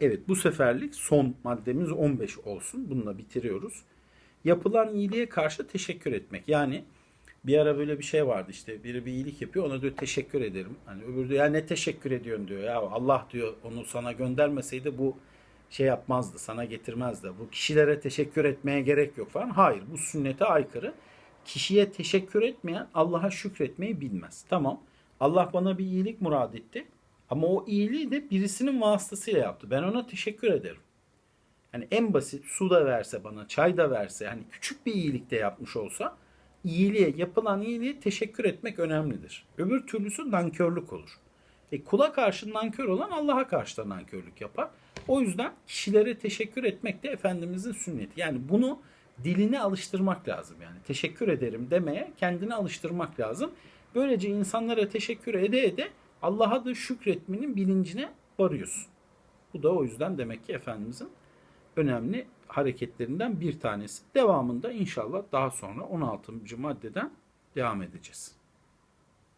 Evet bu seferlik son maddemiz 15 olsun. Bununla bitiriyoruz. Yapılan iyiliğe karşı teşekkür etmek. Yani bir ara böyle bir şey vardı işte biri bir iyilik yapıyor ona diyor teşekkür ederim. Hani öbürü diyor ya ne teşekkür ediyorsun diyor ya Allah diyor onu sana göndermeseydi bu şey yapmazdı sana getirmezdi. Bu kişilere teşekkür etmeye gerek yok falan. Hayır bu sünnete aykırı. Kişiye teşekkür etmeyen Allah'a şükretmeyi bilmez. Tamam Allah bana bir iyilik murad etti. Ama o iyiliği de birisinin vasıtasıyla yaptı. Ben ona teşekkür ederim. Hani en basit su da verse bana, çay da verse, hani küçük bir iyilik de yapmış olsa iyiliğe, yapılan iyiliğe teşekkür etmek önemlidir. Öbür türlüsü nankörlük olur. E kula karşı nankör olan Allah'a karşı da nankörlük yapar. O yüzden kişilere teşekkür etmek de Efendimizin sünneti. Yani bunu diline alıştırmak lazım. Yani teşekkür ederim demeye kendini alıştırmak lazım. Böylece insanlara teşekkür ede ede Allah'a da şükretmenin bilincine varıyorsun. Bu da o yüzden demek ki Efendimizin önemli hareketlerinden bir tanesi. Devamında inşallah daha sonra 16. maddeden devam edeceğiz.